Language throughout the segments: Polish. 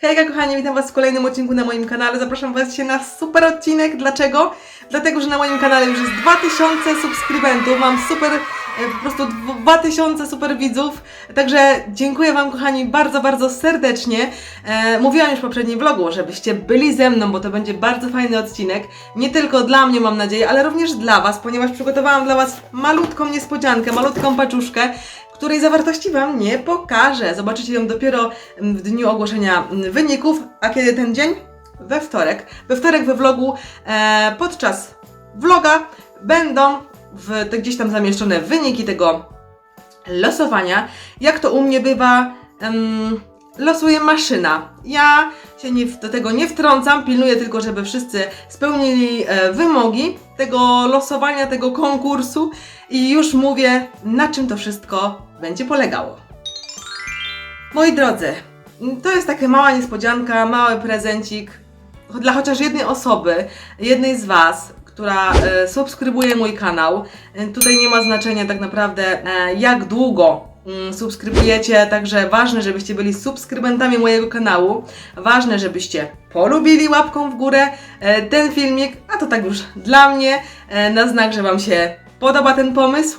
Hejka kochani, witam Was w kolejnym odcinku na moim kanale. Zapraszam Was dzisiaj na super odcinek. Dlaczego? Dlatego, że na moim kanale już jest 2000 subskrybentów. Mam super, po prostu 2000 super widzów. Także dziękuję Wam kochani bardzo, bardzo serdecznie. E, mówiłam już w poprzednim vlogu, żebyście byli ze mną, bo to będzie bardzo fajny odcinek. Nie tylko dla mnie mam nadzieję, ale również dla Was, ponieważ przygotowałam dla Was malutką niespodziankę, malutką paczuszkę której zawartości Wam nie pokażę. Zobaczycie ją dopiero mm, w dniu ogłoszenia mm, wyników. A kiedy ten dzień? We wtorek. We wtorek we vlogu e, podczas vloga będą w, te gdzieś tam zamieszczone wyniki tego losowania. Jak to u mnie bywa, em, losuje maszyna. Ja się nie, do tego nie wtrącam, pilnuję tylko, żeby wszyscy spełnili e, wymogi tego losowania, tego konkursu i już mówię, na czym to wszystko będzie polegało. Moi drodzy, to jest taka mała niespodzianka, mały prezencik dla chociaż jednej osoby, jednej z Was, która e, subskrybuje mój kanał. E, tutaj nie ma znaczenia tak naprawdę e, jak długo mm, subskrybujecie, także ważne, żebyście byli subskrybentami mojego kanału. Ważne, żebyście polubili łapką w górę ten filmik, a to tak już dla mnie, na znak, że Wam się podoba ten pomysł.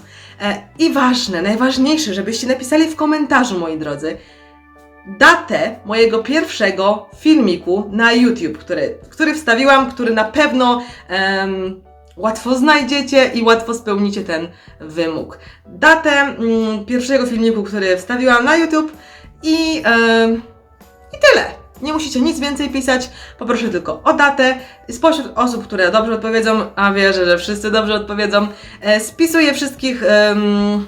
I ważne, najważniejsze, żebyście napisali w komentarzu, moi drodzy, datę mojego pierwszego filmiku na YouTube, który, który wstawiłam, który na pewno em, łatwo znajdziecie i łatwo spełnicie ten wymóg. Datę mm, pierwszego filmiku, który wstawiłam na YouTube i, em, i tyle. Nie musicie nic więcej pisać, poproszę tylko o datę. Spośród osób, które dobrze odpowiedzą, a wierzę, że wszyscy dobrze odpowiedzą, e, spisuję wszystkich em,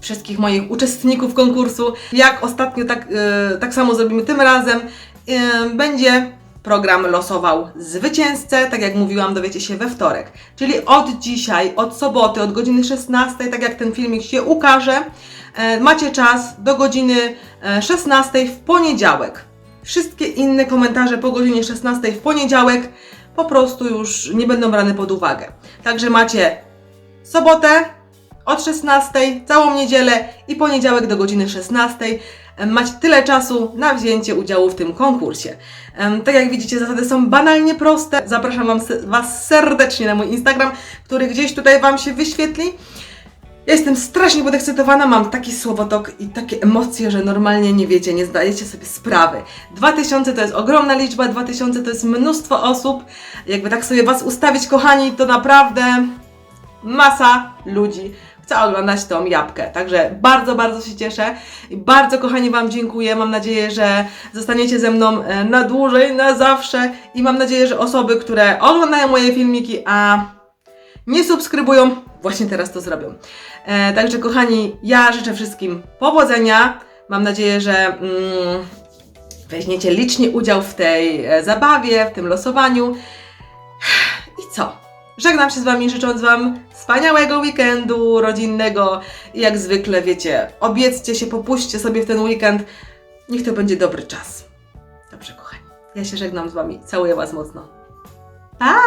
wszystkich moich uczestników konkursu. Jak ostatnio, tak, e, tak samo zrobimy tym razem. E, będzie program losował zwycięzcę, tak jak mówiłam, dowiecie się we wtorek. Czyli od dzisiaj, od soboty, od godziny 16, tak jak ten filmik się ukaże, e, macie czas do godziny e, 16 w poniedziałek. Wszystkie inne komentarze po godzinie 16 w poniedziałek po prostu już nie będą brane pod uwagę. Także macie sobotę, od 16, całą niedzielę i poniedziałek do godziny 16. Em, Macie tyle czasu na wzięcie udziału w tym konkursie. Em, Tak jak widzicie, zasady są banalnie proste. Zapraszam Was serdecznie na mój Instagram, który gdzieś tutaj Wam się wyświetli. Ja jestem strasznie podekscytowana, mam taki słowotok i takie emocje, że normalnie nie wiecie, nie zdajecie sobie sprawy. 2000 to jest ogromna liczba, 2000 to jest mnóstwo osób. Jakby tak sobie Was ustawić, kochani, to naprawdę masa ludzi chce oglądać tą jabłkę. Także bardzo, bardzo się cieszę i bardzo kochani Wam dziękuję. Mam nadzieję, że zostaniecie ze mną e, na dłużej, na zawsze i mam nadzieję, że osoby, które oglądają moje filmiki, a nie subskrybują, właśnie teraz to zrobią. E, także kochani, ja życzę wszystkim powodzenia. Mam nadzieję, że mm, weźmiecie licznie udział w tej e, zabawie, w tym losowaniu. I co? Żegnam się z Wami, życząc Wam wspaniałego weekendu rodzinnego. I jak zwykle, wiecie, obieccie się, popuśćcie sobie w ten weekend. Niech to będzie dobry czas. Dobrze, kochani. Ja się żegnam z Wami. Całuję Was mocno. Pa!